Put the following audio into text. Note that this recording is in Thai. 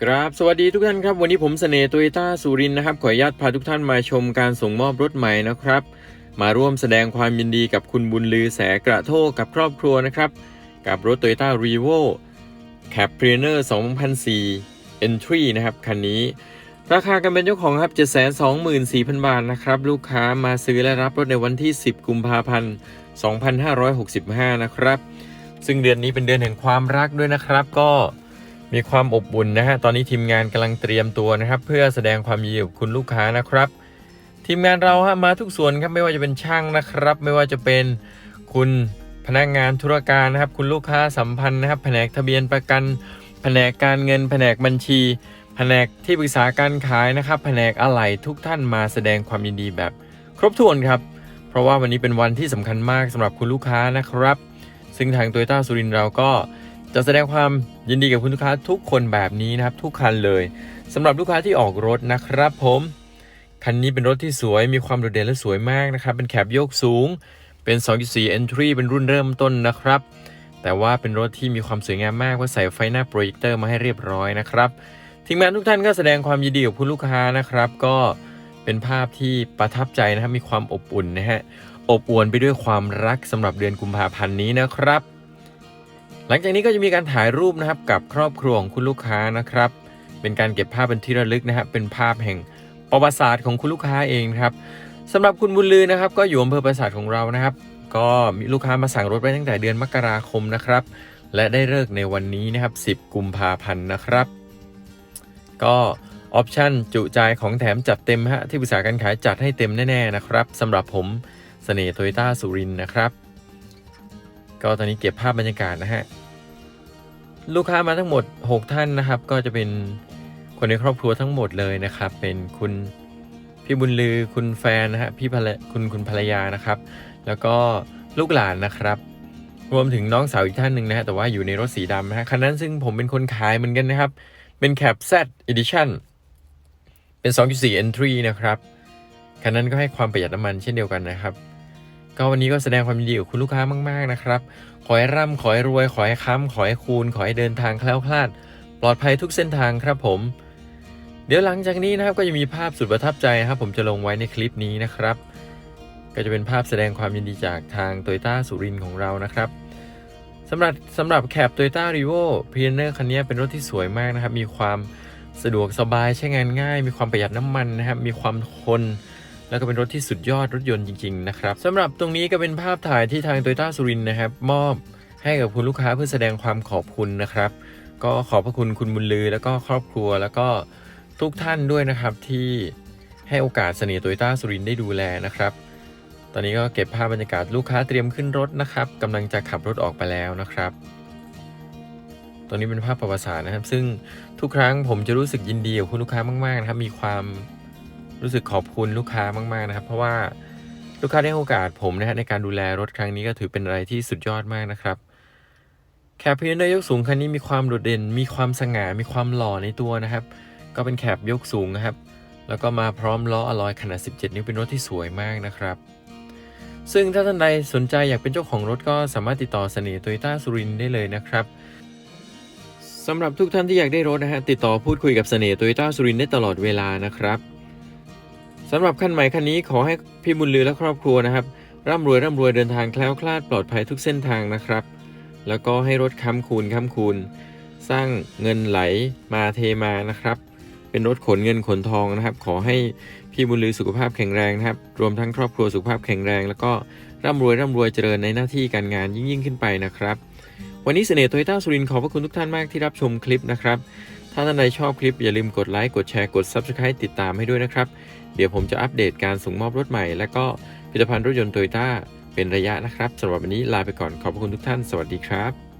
ครับสวัสดีทุกท่านครับ วันนี้ผมเสน่ห์โตโยต้าสุรินทร์นะครับ ขออนุญาตพาทุกท่านมาชมการส่งมอบรถใหม่นะครับ มาร่วมแสดงความยินดีกับคุณบุญลือแสกระโทกกับครอบครัวนะครับ กับรถ Toyota r e v o Cap p r e n e r 2004 Entry นะครับ คันนี้ ราคากันเป็นเจ้าของครับ 724,000 บาทนะครับ ลูกค้ามาซื้อและรับรถในวันที่ 10 กุมภาพันธ์ 2565 นะครับ ซึ่งเดือนนี้เป็นเดือนแห่งความรักด้วยนะครับก็ มีความอบอุ่นนะฮะ ตอนนี้ทีมงานกำลังเตรียมตัวนะครับ เพื่อแสดงความยินดีกับคุณลูกค้านะครับ ทีมงานเราฮะมาทุกส่วนครับไม่ว่าจะเป็นช่างนะครับ ไม่ว่าจะเป็นคุณพนักงานธุรการนะครับ คุณลูกค้าสัมพันธ์นะครับ แผนกทะเบียนประกัน แผนกการเงิน แผนกบัญชี แผนกที่ปรึกษาการขายนะครับ แผนกอะไหล่ทุกท่านมาแสดงความยินดีแบบ ครบถ้วนครับ เพราะว่าวันนี้เป็นวันที่สำคัญมากสำหรับคุณลูกค้านะครับ ซึ่งทาง t o y ยต้าสุรินเราก็ จะแสดงความยินดีกับคุณลูกค้าทุกคนแบบนี้นะครับ ทุกคันเลยสำหรับลูกค้าที่ออกรถนะครับผม คันนี้เป็นรถที่สวยมีความโดดเด่นและสวยมากนะครับ เป็นแคบโยกสูง เป็น 2.4 Entry เป็นรุ่นเริ่มต้นนะครับ แต่ว่าเป็นรถที่มีความสวยงามมากว่าใส่ไฟหน้าโปรเจคเตอร์มาให้เรียบร้อยนะครับทีมงานทุกท่านก็แสดงความยินดีกับคุณลูกค้านะครับ ก็เป็นภาพที่ประทับใจนะครับมีความอบอุ่นนะฮะอบอวลไปด้วยความรักสำหรับเดือนกุมภาพันธ์นี้นะครับ หลังจากนี้ก็จะมีการถ่ายรูปนะครับกับครอบครัวของคุณลูกค้านะครับ เป็นการเก็บภาพเป็นที่ระลึกนะครับเป็นภาพแห่งประวัติศาสตร์ของคุณลูกค้าเองครับสำหรับคุณบุญลือนะครับ ก็อยู่อำเภอปราสาทของเรานะครับ ก็มีลูกค้ามาสั่งรถไว้ตั้งแต่เดือนมกราคมนะครับ และได้เลิกในวันนี้นะครับ 10 กุมภาพันธ์นะครับ ก็ออปชั่นจุใจของแถมจัดเต็มฮะที่ปรึกษาการขายจัดให้เต็มแน่ๆนะครับสำหรับผมเสน่ห์โตโยต้าสุรินทร์นะครับ ก็ตอนนี้เก็บภาพบรรยากาศนะฮะ ลูกค้ามาทั้งหมด 6 ท่านนะครับ ก็จะเป็นคนในครอบครัวทั้งหมดเลยนะครับ เป็นคุณพี่บุญลือคุณแฟนนะฮะพี่ภรรคุณคุณภรรยานะครับ แล้วก็ลูกหลานนะครับ รวมถึงน้องสาวอีกท่านหนึ่งนะฮะแต่ว่าอยู่ในรถสีดำนะฮะคันนั้นซึ่งผมเป็นคนขายเหมือนกันนะครับ เป็นแคป Z Edition เป็น 2.4 Entry นะครับคันนั้นก็ให้ความประหยัดน้ำมันเช่นเดียวกันนะครับ ก็วันนี้ก็แสดงความยินดีกับคุณลูกค้ามาก ๆ นะครับ ขอให้ร่ำขอให้รวย ขอให้ค้ำขอให้คูณ ขอให้เดินทางแคล้วคลาด ปลอดภัยทุกเส้นทางครับผม เดี๋ยวหลังจากนี้นะครับก็จะมีภาพสุดประทับใจครับ ผมจะลงไว้ในคลิปนี้นะครับ ก็จะเป็นภาพแสดงความยินดีจากทาง t o y ยต้าสุรินทร์ของเรานะครับสำหรับสำหรับแคป Toyota r e v o p i o n e r คันนี้เป็นรถที่สวยมากนะครับ มีความสะดวกสบายใช้งานง่าย มีความประหยัดน้ำมันนะครับ มีความทน แล้วก็เป็นรถที่สุดยอดรถยนต์จริงๆนะครับสำหรับตรงนี้ก็เป็นภาพถ่ายที่ทาง t o y ยต้าสุรินนะครับมอบให้กับคุณลูกค้าเพื่อแสดงความขอบคุณนะครับ ก็ขอบพระคุณคุณบุญลือ แล้วก็ครอบครัวแล้วก็ทุกท่านด้วยนะครับที่ให้โอกาสเสน่ห์โตโยต้าสุรินได้ดูแลนะครับ ตอนนี้ก็เก็บภาพบรรยากาศลูกค้าเตรียมขึ้นรถนะครับกำลังจะขับรถออกไปแล้วนะครับตรงนี้เป็นภาพประวัติศาสตร์นะครับ ซึ่งทุกครั้งผมจะรู้สึกยินดีกับคุณลูกค้ามากๆนะครับมีความ รู้สึกขอบคุณลูกค้ามากๆนะครับ เพราะว่าลูกค้าได้โอกาสผมนะฮะในการดูแลรถครั้งนี้ก็ถือเป็นอะไรที่สุดยอดมากนะครับแคปพีเนอร์ยกสูงคันนี้มีความโดดเด่น มีความสง่า มีความหล่อในตัวนะครับ ก็เป็นแคปยกสูงนะครับ แล้วก็มาพร้อมล้ออลอยขนาด 17 นิ้วเป็นรถที่สวยมากนะครับ ซึ่งถ้าท่านใดสนใจอยากเป็นเจ้าของรถก็สามารถติดต่อเสน่ห์โตโยต้าสุรินได้เลยนะครับสำหรับทุกท่านที่อยากได้รถนะฮะติดต่อพูดคุยกับเสน่ห์โตโยต้าสุรินได้ตลอดเวลานะครับ สำหรับคันใหม่คันนี้ขอให้พี่บุญลือและครอบครัวนะครับ ร่ำรวยร่ำรวยเดินทางแคล้วคลาดปลอดภัยทุกเส้นทางนะครับ แล้วก็ให้รถค้ำคูณค้ำคูณ สร้างเงินไหลมาเทมานะครับ เป็นรถขนเงินขนทองนะครับ ขอให้พี่บุญลือสุขภาพแข็งแรงนะครับ รวมทั้งครอบครัวสุขภาพแข็งแรง แล้วก็ร่ำรวยร่ำรวยเจริญในหน้าที่การงานยิ่งยิ่งขึ้นไปนะครับ วันนี้เสน่ห์โตโยต้าสุรินทร์ขอบพระคุณทุกท่านมากที่รับชมคลิปนะครับ ถ้าท่านใดชอบคลิปอย่าลืมกดไลค์ กดแชร์ กด Subscribe ติดตามให้ด้วยนะครับ เดี๋ยวผมจะอัปเดตการส่งมอบรถใหม่ และก็ผลิตภัณฑ์รถยนต์โตโยต้าเป็นระยะนะครับสำหรับวันนี้ลาไปก่อนขอบคุณทุกท่าน สวัสดีครับ